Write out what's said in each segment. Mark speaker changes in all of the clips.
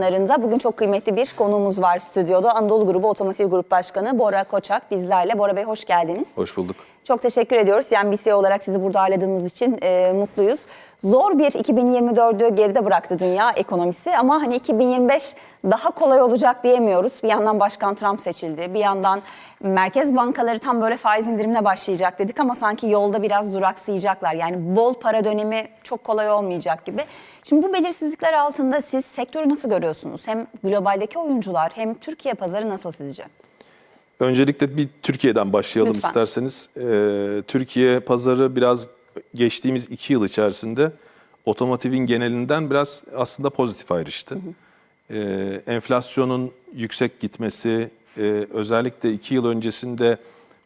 Speaker 1: Narında Bugün çok kıymetli bir konuğumuz var stüdyoda. Anadolu Grubu Otomotiv Grup Başkanı Bora Koçak bizlerle. Bora Bey hoş geldiniz.
Speaker 2: Hoş bulduk.
Speaker 1: Çok teşekkür ediyoruz. CNBC olarak sizi burada ağırladığımız için e, mutluyuz. Zor bir 2024'ü geride bıraktı dünya ekonomisi ama hani 2025 daha kolay olacak diyemiyoruz. Bir yandan Başkan Trump seçildi. Bir yandan merkez bankaları tam böyle faiz indirimine başlayacak dedik ama sanki yolda biraz duraksayacaklar. Yani bol para dönemi çok kolay olmayacak gibi. Şimdi bu belirsizlikler altında siz sektörü nasıl görüyorsunuz? Hem globaldeki oyuncular hem Türkiye pazarı nasıl sizce?
Speaker 2: Öncelikle bir Türkiye'den başlayalım
Speaker 1: Lütfen.
Speaker 2: isterseniz. Ee, Türkiye pazarı biraz geçtiğimiz iki yıl içerisinde otomotivin genelinden biraz aslında pozitif ayrıştı. Ee, enflasyonun yüksek gitmesi, e, özellikle iki yıl öncesinde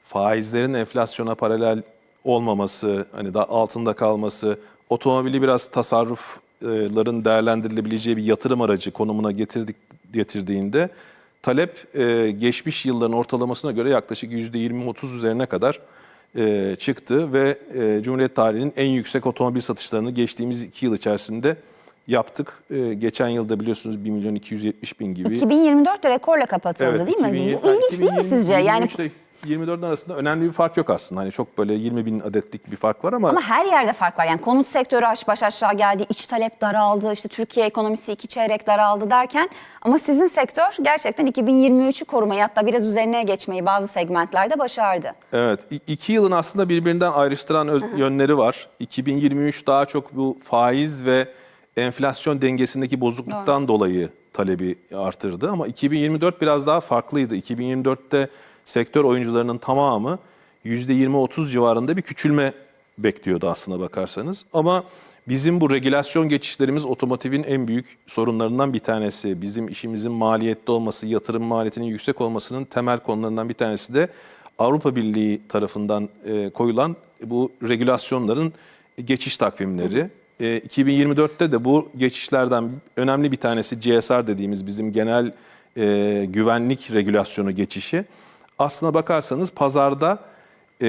Speaker 2: faizlerin enflasyona paralel olmaması, hani daha altında kalması, otomobili biraz tasarrufların değerlendirilebileceği bir yatırım aracı konumuna getirdik getirdiğinde talep e, geçmiş yılların ortalamasına göre yaklaşık %20-30 üzerine kadar e, çıktı ve e, Cumhuriyet tarihinin en yüksek otomobil satışlarını geçtiğimiz iki yıl içerisinde yaptık. E, geçen yılda biliyorsunuz 1 milyon 270 bin gibi.
Speaker 1: 2024'te rekorla kapatıldı değil mi?
Speaker 2: 2020
Speaker 1: Bu ilginç değil mi
Speaker 2: 2020
Speaker 1: sizce? Yani
Speaker 2: 23 ile 24'ün arasında önemli bir fark yok aslında. Hani çok böyle 20 bin adetlik bir fark var ama,
Speaker 1: Ama her yerde fark var. Yani konut sektörü aş baş aşağı geldi, iç talep daraldı, işte Türkiye ekonomisi iki çeyrek daraldı derken ama sizin sektör gerçekten 2023'ü korumayı hatta biraz üzerine geçmeyi bazı segmentlerde başardı.
Speaker 2: Evet, iki yılın aslında birbirinden ayrıştıran yönleri var. 2023 daha çok bu faiz ve enflasyon dengesindeki bozukluktan dolayı talebi artırdı. Ama 2024 biraz daha farklıydı. 2024'te sektör oyuncularının tamamı %20-30 civarında bir küçülme bekliyordu aslına bakarsanız. Ama bizim bu regülasyon geçişlerimiz otomotivin en büyük sorunlarından bir tanesi. Bizim işimizin maliyetli olması, yatırım maliyetinin yüksek olmasının temel konularından bir tanesi de Avrupa Birliği tarafından e, koyulan bu regülasyonların geçiş takvimleri. E, 2024'te de bu geçişlerden önemli bir tanesi GSR dediğimiz bizim genel e, güvenlik regülasyonu geçişi. Aslına bakarsanız pazarda e,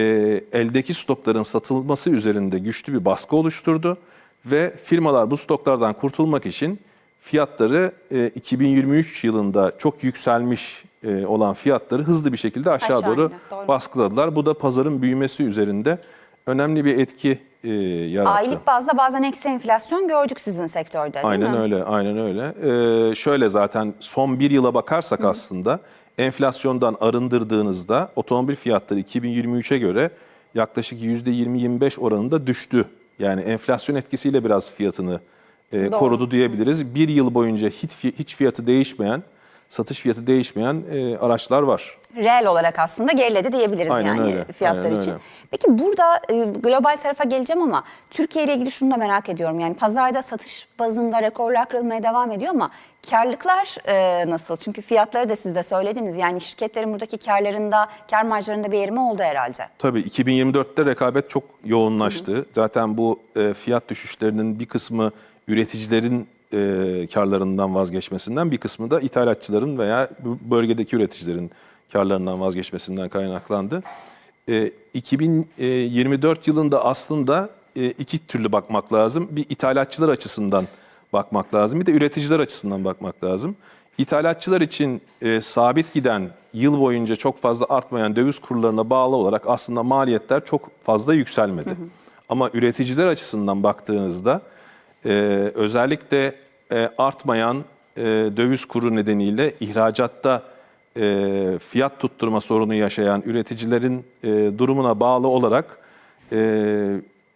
Speaker 2: eldeki stokların satılması üzerinde güçlü bir baskı oluşturdu ve firmalar bu stoklardan kurtulmak için fiyatları e, 2023 yılında çok yükselmiş e, olan fiyatları hızlı bir şekilde aşağı
Speaker 1: Aşağı
Speaker 2: doğru
Speaker 1: doğru.
Speaker 2: baskıladılar. Bu da pazarın büyümesi üzerinde önemli bir etki e, yarattı.
Speaker 1: Aylık bazda bazen eksi enflasyon gördük sizin sektörde değil
Speaker 2: Aynen
Speaker 1: mi?
Speaker 2: öyle, aynen öyle. Ee, şöyle zaten son bir yıla bakarsak aslında enflasyondan arındırdığınızda otomobil fiyatları 2023'e göre yaklaşık %20-25 oranında düştü. Yani enflasyon etkisiyle biraz fiyatını e, korudu diyebiliriz. Bir yıl boyunca hiç, hiç fiyatı değişmeyen, satış fiyatı değişmeyen e, araçlar var.
Speaker 1: Reel olarak aslında geriledi diyebiliriz
Speaker 2: Aynen
Speaker 1: yani
Speaker 2: öyle,
Speaker 1: fiyatlar
Speaker 2: aynen
Speaker 1: için.
Speaker 2: öyle.
Speaker 1: Peki burada e, global tarafa geleceğim ama Türkiye ile ilgili şunu da merak ediyorum. Yani pazarda satış bazında rekorlar kırılmaya devam ediyor ama karlılıklar e, nasıl? Çünkü fiyatları da siz de söylediniz. Yani şirketlerin buradaki karlarında, kar marjlarında bir erime oldu herhalde.
Speaker 2: Tabii 2024'te rekabet çok yoğunlaştı. Zaten bu e, fiyat düşüşlerinin bir kısmı üreticilerin e, karlarından vazgeçmesinden, bir kısmı da ithalatçıların veya bölgedeki üreticilerin karlarından vazgeçmesinden kaynaklandı. E, 2024 yılında aslında e, iki türlü bakmak lazım. Bir ithalatçılar açısından bakmak lazım, bir de üreticiler açısından bakmak lazım. İthalatçılar için e, sabit giden, yıl boyunca çok fazla artmayan döviz kurlarına bağlı olarak aslında maliyetler çok fazla yükselmedi. Ama üreticiler açısından baktığınızda e, özellikle e, artmayan e, döviz kuru nedeniyle ihracatta e, fiyat tutturma sorunu yaşayan üreticilerin e, durumuna bağlı olarak e,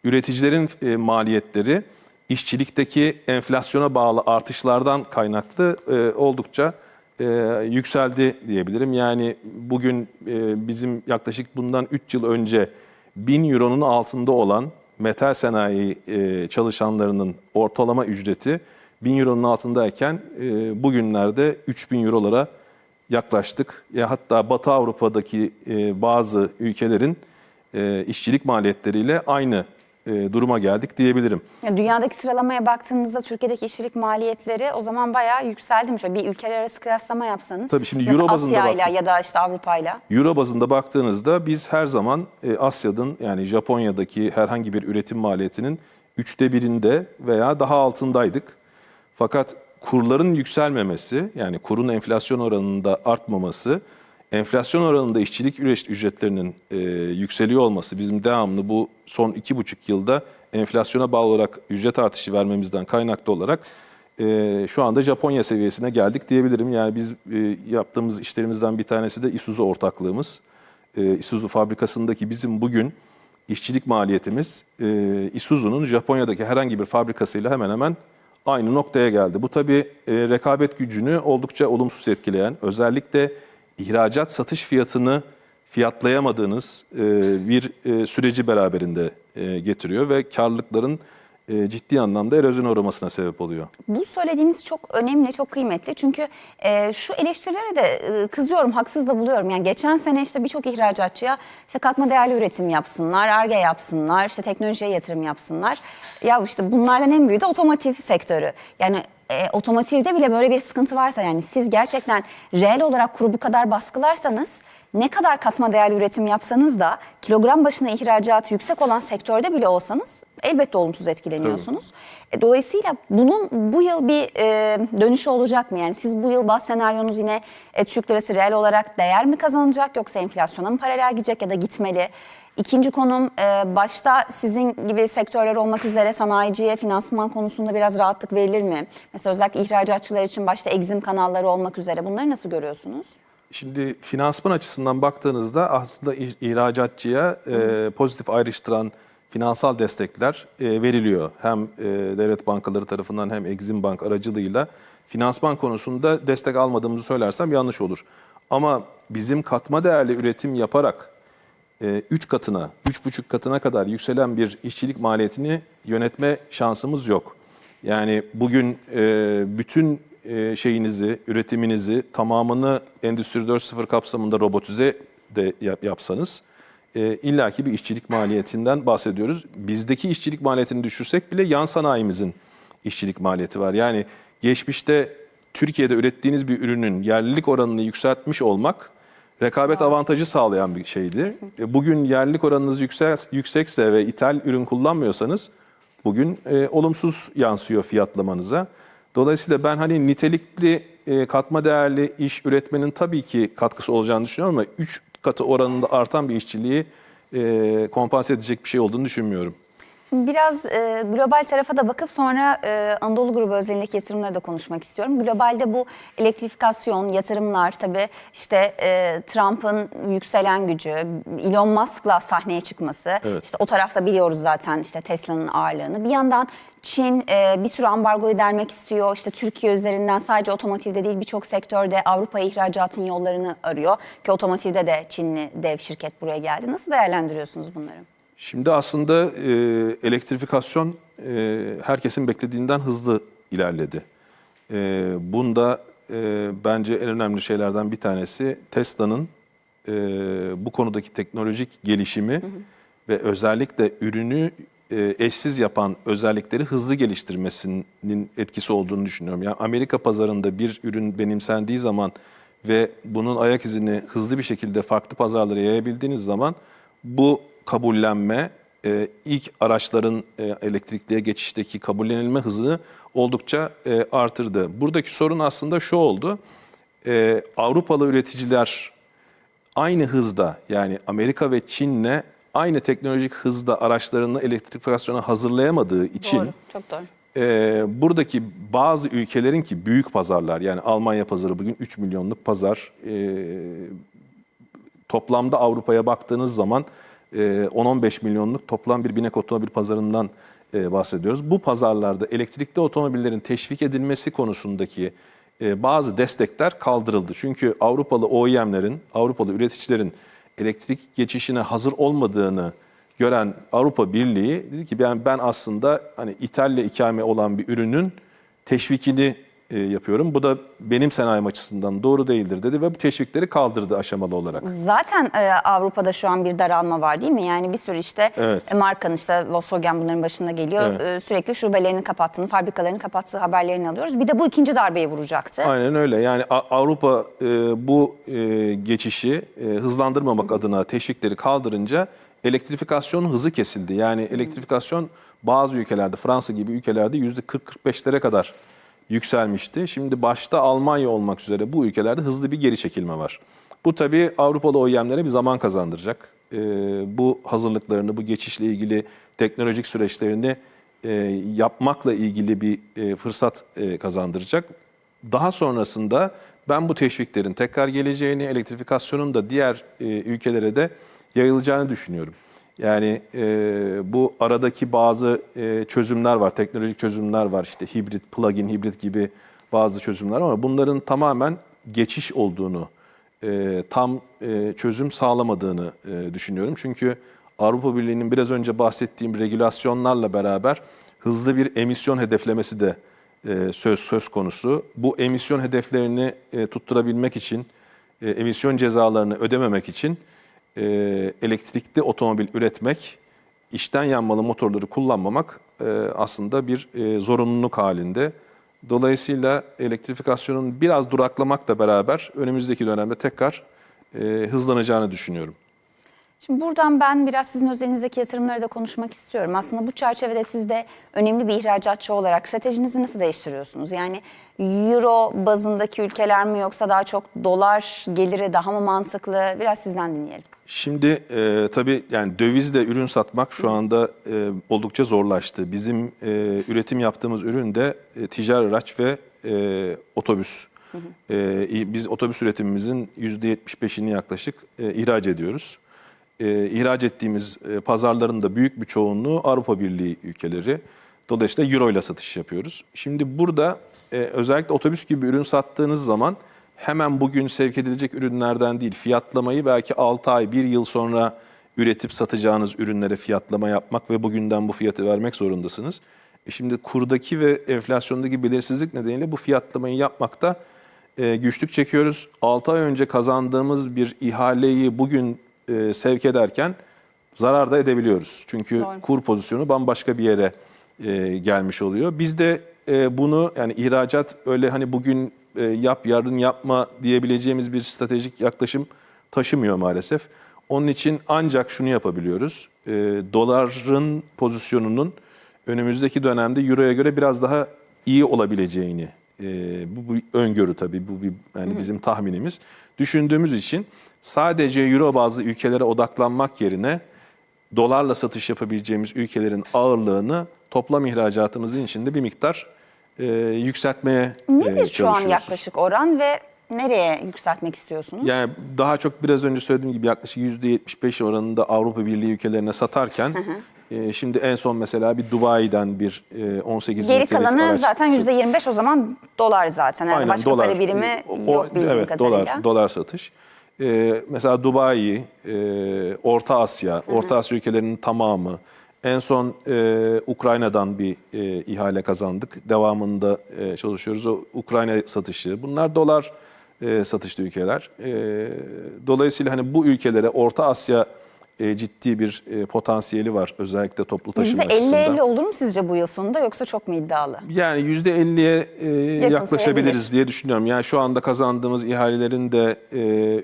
Speaker 2: üreticilerin e, maliyetleri işçilikteki enflasyona bağlı artışlardan kaynaklı e, oldukça e, yükseldi diyebilirim. Yani bugün e, bizim yaklaşık bundan 3 yıl önce 1000 euronun altında olan metal sanayi e, çalışanlarının ortalama ücreti 1000 euronun altındayken e, bugünlerde 3000 eurolara yaklaştık. Ya hatta Batı Avrupa'daki e, bazı ülkelerin e, işçilik maliyetleriyle aynı e, duruma geldik diyebilirim.
Speaker 1: Yani dünyadaki sıralamaya baktığınızda Türkiye'deki işçilik maliyetleri o zaman bayağı yükseldi mi? Şöyle bir ülkeler arası kıyaslama yapsanız.
Speaker 2: Tabii şimdi euro bazında baktık.
Speaker 1: ya da işte Avrupa'yla.
Speaker 2: Euro bazında baktığınızda biz her zaman e, Asya'nın yani Japonya'daki herhangi bir üretim maliyetinin üçte birinde veya daha altındaydık. Fakat kurların yükselmemesi yani kurun enflasyon oranında artmaması, enflasyon oranında işçilik ücret- ücretlerinin e, yükseliyor olması bizim devamlı bu son iki buçuk yılda enflasyona bağlı olarak ücret artışı vermemizden kaynaklı olarak e, şu anda Japonya seviyesine geldik diyebilirim. Yani biz e, yaptığımız işlerimizden bir tanesi de Isuzu ortaklığımız. E, Isuzu fabrikasındaki bizim bugün işçilik maliyetimiz e, Isuzu'nun Japonya'daki herhangi bir fabrikasıyla hemen hemen aynı noktaya geldi. Bu tabii e, rekabet gücünü oldukça olumsuz etkileyen, özellikle ihracat satış fiyatını fiyatlayamadığınız e, bir e, süreci beraberinde e, getiriyor ve karlılıkların ciddi anlamda erozyon uğramasına sebep oluyor.
Speaker 1: Bu söylediğiniz çok önemli, çok kıymetli. Çünkü e, şu eleştirilere de e, kızıyorum, haksız da buluyorum. Yani geçen sene işte birçok ihracatçıya işte katma değerli üretim yapsınlar, ARGE yapsınlar, işte teknolojiye yatırım yapsınlar. Ya işte bunlardan en büyüğü de otomotiv sektörü. Yani e, otomotivde bile böyle bir sıkıntı varsa yani siz gerçekten reel olarak kuru bu kadar baskılarsanız ne kadar katma değerli üretim yapsanız da kilogram başına ihracatı yüksek olan sektörde bile olsanız elbette olumsuz etkileniyorsunuz. E, Dolayısıyla bunun bu yıl bir e, dönüşü olacak mı? Yani siz bu yıl baz senaryonuz yine e, Türk lirası reel olarak değer mi kazanacak yoksa enflasyona mı paralel gidecek ya da gitmeli? İkinci konum e, başta sizin gibi sektörler olmak üzere sanayiciye finansman konusunda biraz rahatlık verilir mi? Mesela özellikle ihracatçılar için başta egzim kanalları olmak üzere bunları nasıl görüyorsunuz?
Speaker 2: Şimdi finansman açısından baktığınızda aslında ih- ihracatçıya e, pozitif ayrıştıran finansal destekler e, veriliyor. Hem e, devlet bankaları tarafından hem Exim Bank aracılığıyla finansman konusunda destek almadığımızı söylersem yanlış olur. Ama bizim katma değerli üretim yaparak 3 katına, 3,5 katına kadar yükselen bir işçilik maliyetini yönetme şansımız yok. Yani bugün e, bütün e, şeyinizi, üretiminizi tamamını Endüstri 4.0 kapsamında robotize de yap- yapsanız e, illaki bir işçilik maliyetinden bahsediyoruz. Bizdeki işçilik maliyetini düşürsek bile yan sanayimizin işçilik maliyeti var. Yani geçmişte Türkiye'de ürettiğiniz bir ürünün yerlilik oranını yükseltmiş olmak rekabet avantajı sağlayan bir şeydi. E, Bugün yerlilik oranınız yüksek, yüksekse ve ithal ürün kullanmıyorsanız bugün e, olumsuz yansıyor fiyatlamanıza. Dolayısıyla ben hani nitelikli e, katma değerli iş üretmenin tabii ki katkısı olacağını düşünüyorum ama 3 katı oranında artan bir işçiliği e, kompanse edecek bir şey olduğunu düşünmüyorum.
Speaker 1: Şimdi biraz e, global tarafa da bakıp sonra e, Anadolu grubu özelindeki yatırımları da konuşmak istiyorum. Globalde bu elektrifikasyon, yatırımlar tabii işte e, Trump'ın yükselen gücü, Elon Musk'la sahneye çıkması.
Speaker 2: Evet.
Speaker 1: İşte o tarafta biliyoruz zaten işte Tesla'nın ağırlığını. Bir yandan Çin e, bir sürü ambargoyu delmek istiyor. İşte Türkiye üzerinden sadece otomotivde değil birçok sektörde Avrupa'ya ihracatın yollarını arıyor. Ki otomotivde de Çinli dev şirket buraya geldi. Nasıl değerlendiriyorsunuz bunları?
Speaker 2: Şimdi aslında e, elektrifikasyon e, herkesin beklediğinden hızlı ilerledi. E, bunda e, bence en önemli şeylerden bir tanesi Tesla'nın e, bu konudaki teknolojik gelişimi ve özellikle ürünü e, eşsiz yapan özellikleri hızlı geliştirmesinin etkisi olduğunu düşünüyorum. Yani Amerika pazarında bir ürün benimsendiği zaman ve bunun ayak izini hızlı bir şekilde farklı pazarlara yayabildiğiniz zaman bu kabullenme, e, ilk araçların e, elektrikliye geçişteki kabullenilme hızını oldukça e, artırdı. Buradaki sorun aslında şu oldu. E, Avrupalı üreticiler aynı hızda yani Amerika ve Çin'le aynı teknolojik hızda araçlarını elektrifikasyona hazırlayamadığı için
Speaker 1: Doğru, çok doğru.
Speaker 2: e, buradaki bazı ülkelerin ki büyük pazarlar yani Almanya pazarı bugün 3 milyonluk pazar e, toplamda Avrupa'ya baktığınız zaman 10-15 milyonluk toplam bir binek otomobil pazarından e, bahsediyoruz. Bu pazarlarda elektrikli otomobillerin teşvik edilmesi konusundaki e, bazı destekler kaldırıldı. Çünkü Avrupalı OEM'lerin, Avrupalı üreticilerin elektrik geçişine hazır olmadığını gören Avrupa Birliği dedi ki ben ben aslında hani ithalle ikame olan bir ürünün teşvikini e, yapıyorum. Bu da benim sanayim açısından doğru değildir dedi ve bu teşvikleri kaldırdı aşamalı olarak.
Speaker 1: Zaten e, Avrupa'da şu an bir daralma var değil mi? Yani bir sürü işte
Speaker 2: Evet.
Speaker 1: e, markanın işte Volkswagen bunların başında geliyor.
Speaker 2: Evet.
Speaker 1: E, sürekli şubelerini kapattığını, fabrikalarını kapattığı haberlerini alıyoruz. Bir de bu ikinci darbeyi vuracaktı.
Speaker 2: Aynen öyle. Yani A- Avrupa e, bu e, geçişi e, hızlandırmamak adına teşvikleri kaldırınca elektrifikasyon hızı kesildi. Yani elektrifikasyon bazı ülkelerde Fransa gibi ülkelerde yüzde 40-45'lere kadar yükselmişti. Şimdi başta Almanya olmak üzere bu ülkelerde hızlı bir geri çekilme var. Bu tabii Avrupalı OEM'lere bir zaman kazandıracak. Ee, bu hazırlıklarını, bu geçişle ilgili teknolojik süreçlerini e, yapmakla ilgili bir e, fırsat e, kazandıracak. Daha sonrasında ben bu teşviklerin tekrar geleceğini, elektrifikasyonun da diğer ülkelere de yayılacağını düşünüyorum. Yani e, bu aradaki bazı e, çözümler var, teknolojik çözümler var. İşte hibrit, plug-in hibrit gibi bazı çözümler ama bunların tamamen geçiş olduğunu, e, tam e, çözüm sağlamadığını e, düşünüyorum. Çünkü Avrupa Birliği'nin biraz önce bahsettiğim regülasyonlarla beraber hızlı bir emisyon hedeflemesi de e, söz söz konusu. Bu emisyon hedeflerini e, tutturabilmek için, e, emisyon cezalarını ödememek için e, elektrikli otomobil üretmek, içten yanmalı motorları kullanmamak e, aslında bir e, zorunluluk halinde. Dolayısıyla elektrifikasyonun biraz duraklamakla beraber önümüzdeki dönemde tekrar e, hızlanacağını düşünüyorum.
Speaker 1: Şimdi buradan ben biraz sizin özelinizdeki yatırımları da konuşmak istiyorum. Aslında bu çerçevede siz de önemli bir ihracatçı olarak stratejinizi nasıl değiştiriyorsunuz? Yani euro bazındaki ülkeler mi yoksa daha çok dolar geliri daha mı mantıklı? Biraz sizden dinleyelim.
Speaker 2: Şimdi e, tabii yani dövizle ürün satmak şu anda e, oldukça zorlaştı. Bizim e, üretim yaptığımız ürün de e, ticari araç ve e, otobüs. E, biz otobüs üretimimizin %75'ini yaklaşık e, ihraç ediyoruz. E, ihraç ettiğimiz e, pazarların da büyük bir çoğunluğu Avrupa Birliği ülkeleri. Dolayısıyla euro ile satış yapıyoruz. Şimdi burada e, özellikle otobüs gibi ürün sattığınız zaman hemen bugün sevk edilecek ürünlerden değil, fiyatlamayı belki 6 ay, 1 yıl sonra üretip satacağınız ürünlere fiyatlama yapmak ve bugünden bu fiyatı vermek zorundasınız. E şimdi kurdaki ve enflasyondaki belirsizlik nedeniyle bu fiyatlamayı yapmakta e, güçlük çekiyoruz. 6 ay önce kazandığımız bir ihaleyi bugün e, sevk ederken zarar da edebiliyoruz. Çünkü
Speaker 1: Doğru.
Speaker 2: kur pozisyonu bambaşka bir yere e, gelmiş oluyor. Biz de e, bunu yani ihracat öyle hani bugün e, yap yarın yapma diyebileceğimiz bir stratejik yaklaşım taşımıyor maalesef. Onun için ancak şunu yapabiliyoruz. E, doların pozisyonunun önümüzdeki dönemde euroya göre biraz daha iyi olabileceğini e, bu, bu öngörü tabii bu bir yani bizim tahminimiz. Düşündüğümüz için sadece euro bazlı ülkelere odaklanmak yerine dolarla satış yapabileceğimiz ülkelerin ağırlığını toplam ihracatımızın içinde bir miktar e, yükseltmeye e,
Speaker 1: Nedir şu an yaklaşık oran ve nereye yükseltmek istiyorsunuz?
Speaker 2: Yani daha çok biraz önce söylediğim gibi yaklaşık %75 oranında Avrupa Birliği ülkelerine satarken e, şimdi en son mesela bir Dubai'den bir e, 18
Speaker 1: Geri kalanı
Speaker 2: araç
Speaker 1: zaten %25 o zaman dolar zaten. Yani
Speaker 2: Aynen,
Speaker 1: başka para birimi
Speaker 2: O-
Speaker 1: yok bildiğim
Speaker 2: evet,
Speaker 1: kadarıyla.
Speaker 2: Dolar, dolar satış. Ee, mesela Dubai, e, Orta Asya, Orta Asya ülkelerinin tamamı. En son e, Ukrayna'dan bir e, ihale kazandık. Devamında e, çalışıyoruz. O Ukrayna satışı. Bunlar dolar e, satışlı ülkeler. E, dolayısıyla hani bu ülkelere Orta Asya e, ciddi bir e, potansiyeli var özellikle toplu taşıma açısından.
Speaker 1: %50-50 olur mu sizce bu yıl sonunda yoksa çok mu iddialı?
Speaker 2: Yani %50'ye e, yaklaşabiliriz diye düşünüyorum. Yani şu anda kazandığımız ihalelerin de e,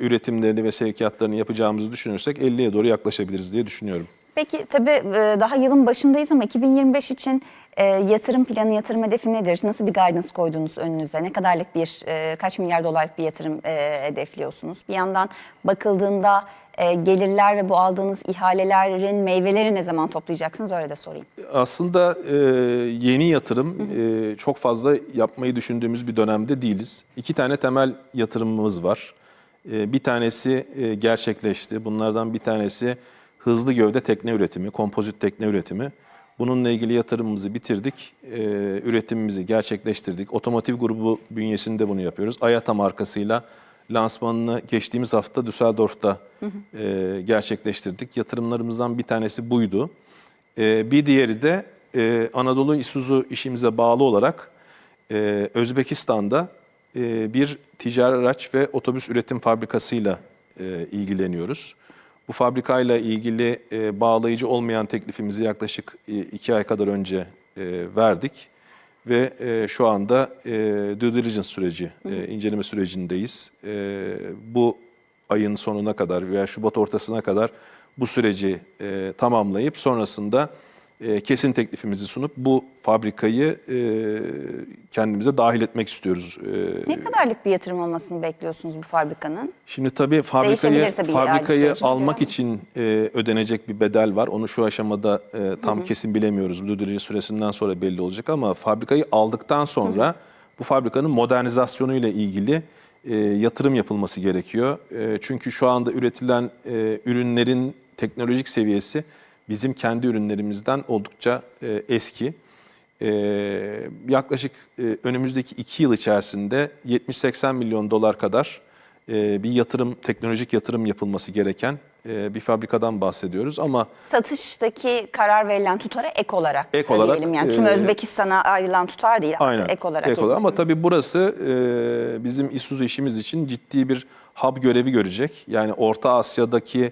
Speaker 2: üretimlerini ve sevkiyatlarını yapacağımızı düşünürsek 50'ye doğru yaklaşabiliriz diye düşünüyorum.
Speaker 1: Peki tabii e, daha yılın başındayız ama 2025 için e, yatırım planı, yatırım hedefi nedir? Nasıl bir guidance koydunuz önünüze? Ne kadarlık bir, e, kaç milyar dolarlık bir yatırım e, hedefliyorsunuz? Bir yandan bakıldığında e, gelirler ve bu aldığınız ihalelerin meyveleri ne zaman toplayacaksınız? Öyle de sorayım.
Speaker 2: Aslında e, yeni yatırım e, çok fazla yapmayı düşündüğümüz bir dönemde değiliz. İki tane temel yatırımımız var. E, bir tanesi e, gerçekleşti. Bunlardan bir tanesi hızlı gövde tekne üretimi, kompozit tekne üretimi. Bununla ilgili yatırımımızı bitirdik, e, üretimimizi gerçekleştirdik. Otomotiv grubu bünyesinde bunu yapıyoruz. Ayata markasıyla lansmanını geçtiğimiz hafta Düsseldorf'ta e, gerçekleştirdik. Yatırımlarımızdan bir tanesi buydu. E, bir diğeri de e, Anadolu Isuzu işimize bağlı olarak e, Özbekistan'da e, bir ticari araç ve otobüs üretim fabrikasıyla e, ilgileniyoruz. Bu fabrikayla ilgili e, bağlayıcı olmayan teklifimizi yaklaşık e, iki ay kadar önce e, verdik. Ve e, şu anda e, due diligence süreci, e, inceleme sürecindeyiz. E, bu ayın sonuna kadar veya Şubat ortasına kadar bu süreci e, tamamlayıp sonrasında e, kesin teklifimizi sunup bu fabrikayı e, kendimize dahil etmek istiyoruz. E,
Speaker 1: Ne kadarlık bir yatırım olmasını bekliyorsunuz bu fabrikanın?
Speaker 2: Şimdi tabii fabrikayı
Speaker 1: tabii
Speaker 2: fabrikayı almak için e, ödenecek bir bedel var. Onu şu aşamada e, tam kesin bilemiyoruz. Müdürlüğü süresinden sonra belli olacak ama fabrikayı aldıktan sonra bu fabrikanın modernizasyonu ile ilgili e, yatırım yapılması gerekiyor. E, çünkü şu anda üretilen e, ürünlerin teknolojik seviyesi bizim kendi ürünlerimizden oldukça e, eski. Ee, yaklaşık e, önümüzdeki iki yıl içerisinde 70-80 milyon dolar kadar e, bir yatırım, teknolojik yatırım yapılması gereken e, bir fabrikadan bahsediyoruz. Ama
Speaker 1: Satıştaki karar verilen tutara ek olarak
Speaker 2: Ek olarak,
Speaker 1: diyelim. Yani tüm
Speaker 2: e,
Speaker 1: Özbekistan'a ayrılan tutar değil.
Speaker 2: aynen
Speaker 1: Ek olarak.
Speaker 2: ek olarak. Ama tabii burası e, bizim Isuzu işimiz için ciddi bir hub görevi görecek. Yani Orta Asya'daki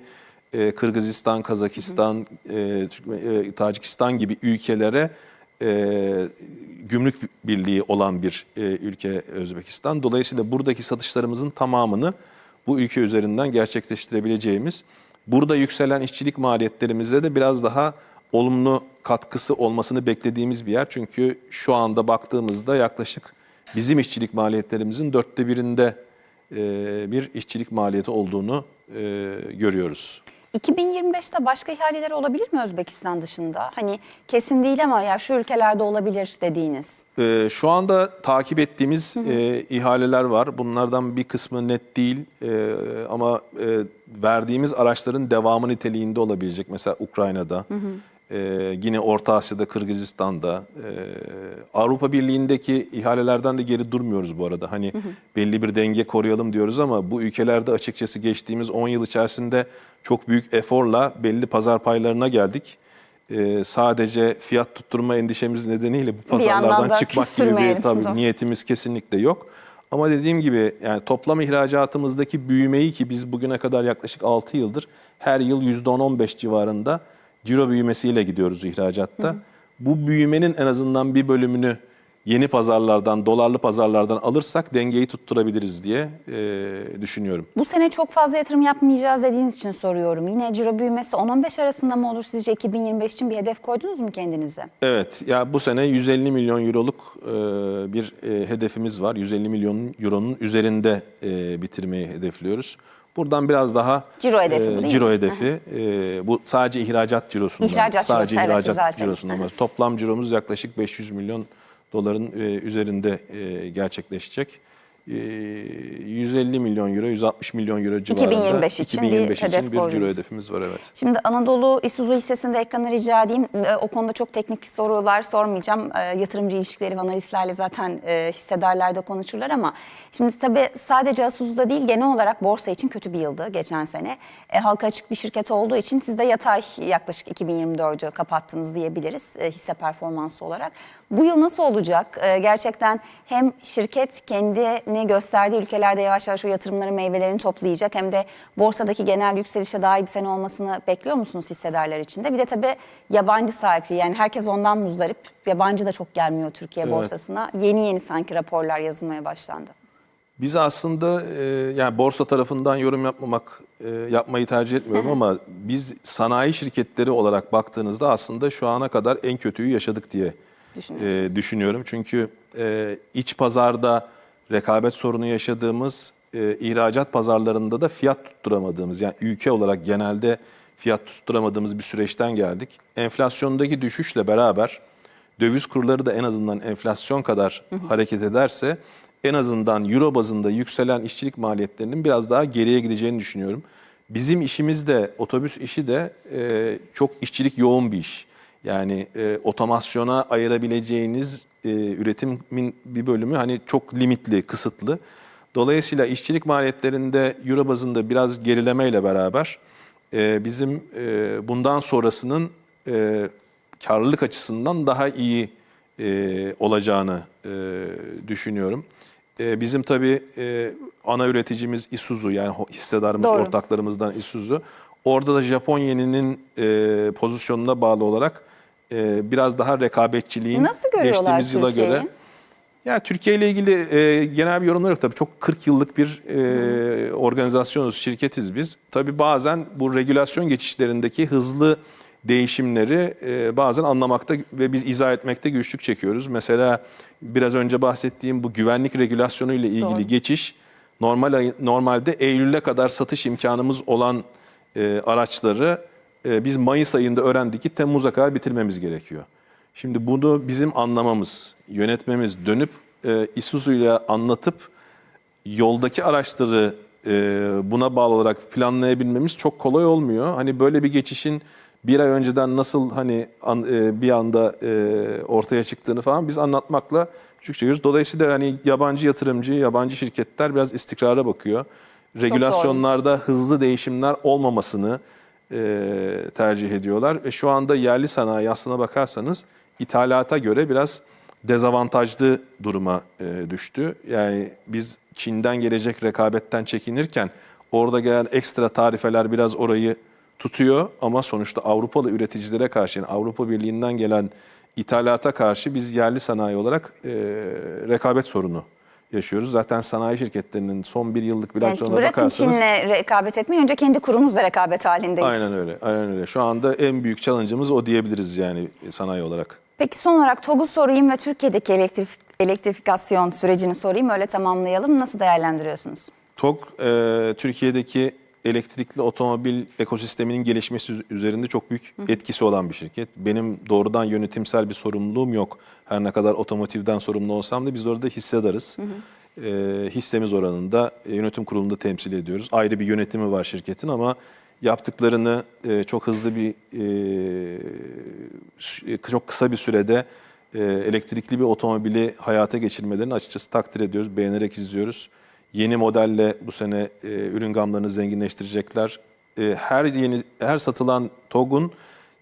Speaker 2: e, Kırgızistan, Kazakistan, e, e, Tacikistan gibi ülkelere e, gümrük birliği olan bir e, ülke Özbekistan. Dolayısıyla buradaki satışlarımızın tamamını bu ülke üzerinden gerçekleştirebileceğimiz, burada yükselen işçilik maliyetlerimize de biraz daha olumlu katkısı olmasını beklediğimiz bir yer. Çünkü şu anda baktığımızda yaklaşık bizim işçilik maliyetlerimizin dörtte birinde bir işçilik maliyeti olduğunu görüyoruz.
Speaker 1: 2025'te başka ihaleler olabilir mi Özbekistan dışında? Hani kesin değil ama ya şu ülkelerde olabilir dediğiniz.
Speaker 2: Ee, şu anda takip ettiğimiz e, ihaleler var. Bunlardan bir kısmı net değil e, ama e, verdiğimiz araçların devamı niteliğinde olabilecek. Mesela Ukrayna'da, e, yine Orta Asya'da, Kırgızistan'da, e, Avrupa Birliği'ndeki ihalelerden de geri durmuyoruz bu arada. Hani belli bir denge koruyalım diyoruz ama bu ülkelerde açıkçası geçtiğimiz 10 yıl içerisinde çok büyük eforla belli pazar paylarına geldik. Ee, sadece fiyat tutturma endişemiz nedeniyle bu pazarlardan
Speaker 1: da
Speaker 2: çıkmak gibi bir tabii niyetimiz kesinlikle yok. Ama dediğim gibi yani toplam ihracatımızdaki büyümeyi ki biz bugüne kadar yaklaşık 6 yıldır her yıl %10-15 civarında ciro büyümesiyle gidiyoruz ihracatta. Bu büyümenin en azından bir bölümünü yeni pazarlardan, dolarlı pazarlardan alırsak dengeyi tutturabiliriz diye e, düşünüyorum.
Speaker 1: Bu sene çok fazla yatırım yapmayacağız dediğiniz için soruyorum. Yine ciro büyümesi 10-15 arasında mı olur sizce 2025 için bir hedef koydunuz mu kendinize?
Speaker 2: Evet, ya bu sene 150 milyon euroluk e, bir e, hedefimiz var. 150 milyon euronun üzerinde e, bitirmeyi hedefliyoruz. Buradan biraz daha
Speaker 1: Ciro hedefi mi?
Speaker 2: ciro hedefi. e, bu sadece ihracat cirosundan.
Speaker 1: İhracat
Speaker 2: sadece
Speaker 1: cirosu, evet,
Speaker 2: ihracat
Speaker 1: düzeltelim.
Speaker 2: cirosundan. bahsediyoruz. Toplam ciromuz yaklaşık 500 milyon doların e, üzerinde e, gerçekleşecek. E, 150 milyon euro, 160 milyon euro civarında
Speaker 1: 2025 için bir
Speaker 2: 2025
Speaker 1: hedef
Speaker 2: için bir ciro hedefimiz var evet.
Speaker 1: Şimdi Anadolu Isuzu hissesinde ekranı rica edeyim. E, O konuda çok teknik sorular sormayacağım. E, Yatırımcı ilişkileri ve analistlerle zaten e, hissedarlarda konuşurlar ama şimdi tabii sadece Isuzu'da değil genel olarak borsa için kötü bir yıldı geçen sene. E, halka açık bir şirket olduğu için siz de yatay yaklaşık 2024'ü kapattınız diyebiliriz e, hisse performansı olarak. Bu yıl nasıl olacak? E, gerçekten hem şirket kendini gösterdiği ülkelerde yavaş yavaş o yatırımların meyvelerini toplayacak hem de borsadaki genel yükselişe daha iyi bir sene olmasını bekliyor musunuz hissedarlar için de? Bir de tabii yabancı sahipliği yani herkes ondan muzdarip. Yabancı da çok gelmiyor Türkiye
Speaker 2: Evet.
Speaker 1: borsasına. Yeni yeni sanki raporlar yazılmaya başlandı.
Speaker 2: Biz aslında e, yani borsa tarafından yorum yapmamak e, yapmayı tercih etmiyorum ama biz sanayi şirketleri olarak baktığınızda aslında şu ana kadar en kötüyü yaşadık diye e, düşünüyorum. Çünkü e, iç pazarda rekabet sorunu yaşadığımız, e, ihracat pazarlarında da fiyat tutturamadığımız yani ülke olarak genelde fiyat tutturamadığımız bir süreçten geldik. Enflasyondaki düşüşle beraber döviz kurları da en azından enflasyon kadar hareket ederse en azından euro bazında yükselen işçilik maliyetlerinin biraz daha geriye gideceğini düşünüyorum. Bizim işimiz de otobüs işi de e, çok işçilik yoğun bir iş. Yani e, otomasyona ayırabileceğiniz e, üretimin bir bölümü hani çok limitli, kısıtlı. Dolayısıyla işçilik maliyetlerinde euro bazında biraz gerilemeyle beraber e, bizim e, bundan sonrasının e, karlılık açısından daha iyi e, olacağını e, düşünüyorum. E, bizim tabii e, ana üreticimiz Isuzu yani hissedarımız,
Speaker 1: Doğru.
Speaker 2: ortaklarımızdan Isuzu. Orada da Japon yeninin e, pozisyonuna bağlı olarak e, biraz daha rekabetçiliğin
Speaker 1: Nasıl
Speaker 2: geçtiğimiz yıla göre. Ya Türkiye ile ilgili e, genel bir yorumlar yok tabii. Çok 40 yıllık bir e, organizasyonuz, şirketiz biz. Tabii bazen bu regülasyon geçişlerindeki hızlı değişimleri e, bazen anlamakta ve biz izah etmekte güçlük çekiyoruz. Mesela biraz önce bahsettiğim bu güvenlik regülasyonu ile ilgili
Speaker 1: Doğru.
Speaker 2: geçiş normal normalde Eylül'e kadar satış imkanımız olan e, araçları e, biz Mayıs ayında öğrendik ki Temmuz'a kadar bitirmemiz gerekiyor. Şimdi bunu bizim anlamamız, yönetmemiz, dönüp e, Isuzu'yla anlatıp yoldaki araçları e, buna bağlı olarak planlayabilmemiz çok kolay olmuyor. Hani böyle bir geçişin bir ay önceden nasıl hani an- e, bir anda e, ortaya çıktığını falan biz anlatmakla küçük çekiyoruz. Dolayısıyla hani yabancı yatırımcı, yabancı şirketler biraz istikrara bakıyor. Regülasyonlarda hızlı değişimler olmamasını e, tercih ediyorlar. Ve şu anda yerli sanayi aslına bakarsanız ithalata göre biraz dezavantajlı duruma e, düştü. Yani biz Çin'den gelecek rekabetten çekinirken orada gelen ekstra tarifeler biraz orayı tutuyor ama sonuçta Avrupalı üreticilere karşı yani Avrupa Birliği'nden gelen ithalata karşı biz yerli sanayi olarak e, rekabet sorunu yaşıyoruz. Zaten sanayi şirketlerinin son bir yıllık
Speaker 1: Yani
Speaker 2: bilançolarına
Speaker 1: bırakın
Speaker 2: bakarsanız
Speaker 1: Çin'le rekabet etmeyi önce kendi kurumuzla rekabet halindeyiz.
Speaker 2: aynen öyle. Aynen öyle. Şu anda en büyük challenge'ımız o diyebiliriz yani sanayi olarak.
Speaker 1: Peki son olarak TOG'u sorayım ve Türkiye'deki elektrik, elektrifikasyon sürecini sorayım. Öyle tamamlayalım. Nasıl değerlendiriyorsunuz?
Speaker 2: TOG e, Türkiye'deki elektrikli otomobil ekosisteminin gelişmesi üz- üzerinde çok büyük etkisi olan bir şirket. Benim doğrudan yönetimsel bir sorumluluğum yok. Her ne kadar otomotivden sorumlu olsam da biz orada hissedarız. E, hissemiz oranında e, yönetim kurulunda temsil ediyoruz. Ayrı bir yönetimi var şirketin ama yaptıklarını e, çok hızlı bir e, sü- çok kısa bir sürede e, elektrikli bir otomobili hayata geçirmelerini açıkçası takdir ediyoruz, beğenerek izliyoruz. Yeni modelle bu sene e, ürün gamlarını zenginleştirecekler. E, her yeni her satılan TOG'un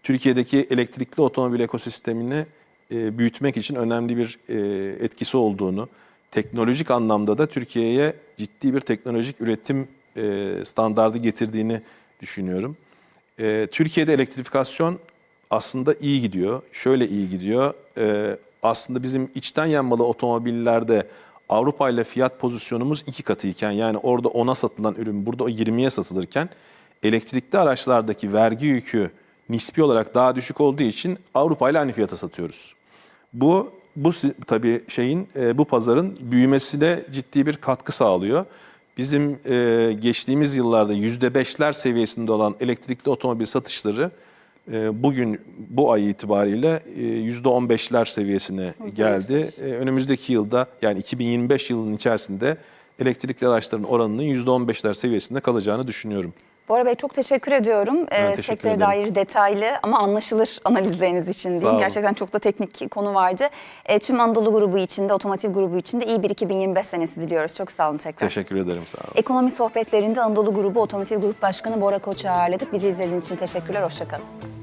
Speaker 2: Türkiye'deki elektrikli otomobil ekosistemini e, büyütmek için önemli bir e, etkisi olduğunu, teknolojik anlamda da Türkiye'ye ciddi bir teknolojik üretim e, standardı getirdiğini düşünüyorum. E, Türkiye'de elektrifikasyon aslında iyi gidiyor. Şöyle iyi gidiyor. E, aslında bizim içten yanmalı otomobillerde Avrupa ile fiyat pozisyonumuz iki katıyken yani orada 10'a satılan ürün burada o 20'ye satılırken elektrikli araçlardaki vergi yükü nispi olarak daha düşük olduğu için Avrupa ile aynı fiyata satıyoruz. Bu bu tabii şeyin e, bu pazarın büyümesine ciddi bir katkı sağlıyor. Bizim e, geçtiğimiz yıllarda yüzde beşler seviyesinde olan elektrikli otomobil satışları bugün bu ay itibariyle e, yüzde on beşler seviyesine geldi. E, önümüzdeki yılda yani 2025 yılının içerisinde elektrikli araçların oranının yüzde on beşler seviyesinde kalacağını düşünüyorum.
Speaker 1: Bora Bey çok teşekkür ediyorum.
Speaker 2: Ben
Speaker 1: Ee,
Speaker 2: teşekkür
Speaker 1: sektöre
Speaker 2: ederim.
Speaker 1: dair detaylı ama anlaşılır analizleriniz için diyeyim. Gerçekten çok da teknik konu vardı. Ee, tüm Anadolu grubu içinde, otomotiv grubu içinde iyi bir 2025 senesi diliyoruz. Çok sağ olun tekrar.
Speaker 2: Teşekkür ederim sağ olun.
Speaker 1: Ekonomi sohbetlerinde Anadolu Grubu Otomotiv Grup Başkanı Bora Koç'u ağırladık. Bizi izlediğiniz için teşekkürler. Hoşçakalın.